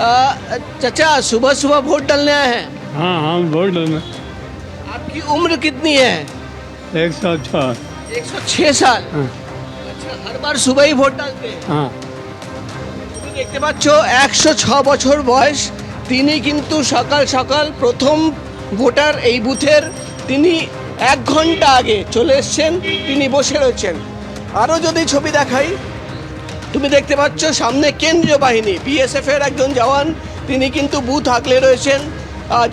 अ, चाचा सुबह सुबह वोट डालने आए हैं हाँ हाँ वोट डालना आपकी उम्र कितनी है एक सौ छः 106 साल हाँ अच्छा हर बार सुबह ही ভোট ডালতে हाँ তুমি দেখতে পাচ্ছ একশো ছ বছর বয়স তিনি কিন্তু সকাল সকাল প্রথম ভোটার এই বুথের তিনি এক ঘন্টা আগে চলে এসছেন তিনি বসে রয়েছেন আরও যদি ছবি দেখাই তুমি দেখতে পাচ্ছ সামনে কেন্দ্রীয় বাহিনী বিএসএফ এর একজন জওয়ান। তিনি কিন্তু বুথ আগলে রয়েছেন।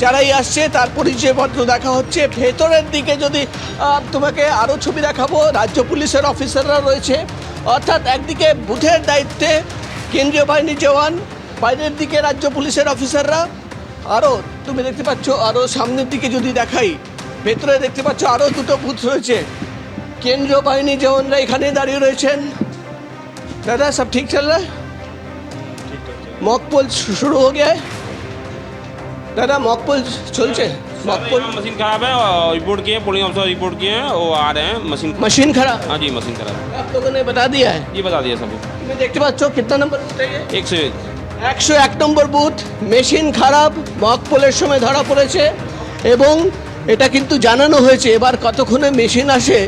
যারাই আসছে, তার পরিচয়পত্র দেখা হচ্ছে। ভেতরের দিকে যদি তোমাকে আরও ছবি দেখাবো, রাজ্য পুলিশের অফিসাররা রয়েছে। অর্থাৎ একদিকে বুথের দায়িত্বে কেন্দ্রীয় বাহিনীর জওয়ান, বাইরের দিকে রাজ্য পুলিশের অফিসাররা। আরও তুমি দেখতে পাচ্ছ আরও সামনের দিকে যদি দেখাই, ভেতরে দেখতে পাচ্ছ আরও দুটো বুথ রয়েছে। কেন্দ্রীয় বাহিনী জওয়ানরা এখানে দাঁড়িয়ে রয়েছেন। दादा सब ठीक चल रहा है मॉक मॉकपोल शुरू हो गया है दादा मॉक पोल चल मॉकपोल मॉक मॉकपोल मशीन खराब है और रिपोर्ट किए पोलिंग ऑफिसर रिपोर्ट किए हैं वो आ रहे हैं मशीन मशीन खराब हाँ जी मशीन खराब आप लोगों ने बता दिया है ये बता दिया सबको তুমি দেখতে পাচ্ছ কিতনা নম্বর বুথ এক সো এক একশো এক নম্বর বুথ মেশিন খারাপ মকপোলের সময় ধরা পড়েছে এবং এটা কিন্তু জানানো হয়েছে এবার কতক্ষণে মেশিন আসে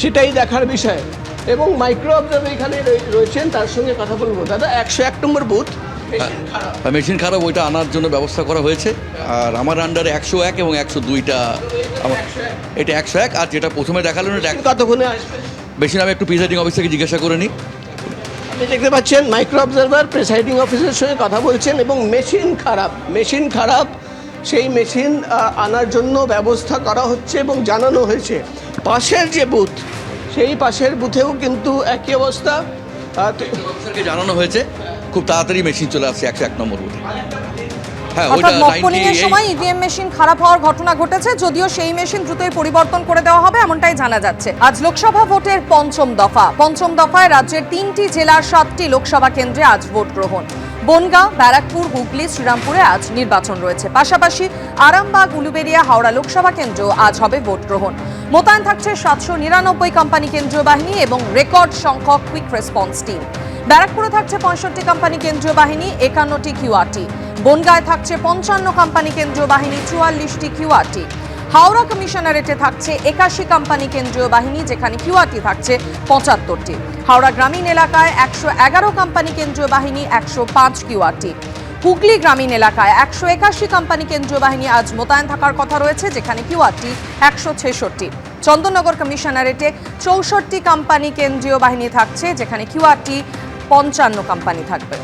সেটাই দেখার বিষয় এবং মাইক্রো অবজার্ভার এখানে রয়ে- রয়েছেন তার সঙ্গে কথা বলব। দাদা একশো এক নম্বর বুথ মেশিন খারাপ আর মেশিন খারাপ ওইটা আনার জন্য ব্যবস্থা করা হয়েছে। আর আমার আন্ডারে একশো এক এবং একশো দুইটা আমার এটা একশো এক আর যেটা প্রথমে দেখালেন এটা কতক্ষণে আসবে? মেশিন আমি একটু প্রিসাইডিং অফিসারকে জিজ্ঞাসা করে নিই। আপনি দেখতে পাচ্ছেন মাইক্রো অবজারভার প্রেসাইডিং অফিসের সঙ্গে কথা বলছেন এবং মেশিন খারাপ। মেশিন খারাপ সেই মেশিন আনার জন্য ব্যবস্থা করা হচ্ছে এবং জানানো হয়েছে। পাশের যে বুথ সেই পাশের বুথেও কিন্তু একই অবস্থা। অফিসারকে জানানো হয়েছে খুব তাড়াতাড়ি মেশিন চলে আসছে একশো এক নম্বর বুথে। হ্যাঁ অর্থাৎ মক পোলিং এর 98 সময় ইভিএম মেশিন খারাপ হওয়ার ঘটনা ঘটেছে যদিও সেই মেশিন দ্রুতই পরিবর্তন করে দেওয়া হবে এমনটাই জানা যাচ্ছে। আজ লোকসভা ভোটের পঞ্চম দফা। পঞ্চম দফায় রাজ্যের তিনটি জেলার সাতটি লোকসভা কেন্দ্রে আজ ভোট গ্রহণ। বনগাঁ ব্যারাকপুর, হুগলি, শ্রীরামপুরে আজ নির্বাচন রয়েছে। পাশাপাশি আরামবাগ উলুবেড়িয়া হাওড়া লোকসভা কেন্দ্র আজ হবে ভোট গ্রহণ। মোতায়েন থাকছে সাতশো নিরানব্বই কোম্পানি কেন্দ্রীয় বাহিনী এবং রেকর্ড সংখ্যক কুইক রেসপন্স টিম ব্যারাকপুরে থাকছে পঁয়ষট্টি কোম্পানি কেন্দ্রীয় বাহিনী, একান্নটি কিউআরটি বনগায় থাকছে পঞ্চান্ন কোম্পানি কেন্দ্রীয় বাহিনী, চুয়াল্লিশটি কিউআরটি হাওড়া কমিশনারেটে থাকছে একাশি কোম্পানি কেন্দ্রীয় বাহিনী, যেখানে কিউআরটি থাকছে পঁচাত্তরটি। হাওড়া গ্রামীণ এলাকায় একশো এগারো কোম্পানি কেন্দ্রীয় বাহিনী, একশো পাঁচ কিউআরটি। হুগলি গ্রামীণ এলাকায় একশো একাশি কোম্পানি কেন্দ্রীয় বাহিনী আজ মোতায়েন থাকার কথা রয়েছে, যেখানে কিউআরটি একশো ছেষট্টি। চন্দননগর কমিশনারেটে চৌষট্টি কোম্পানি কেন্দ্রীয় বাহিনী থাকছে, যেখানে কিউআরটি পঞ্চান্ন কোম্পানি থাকবে।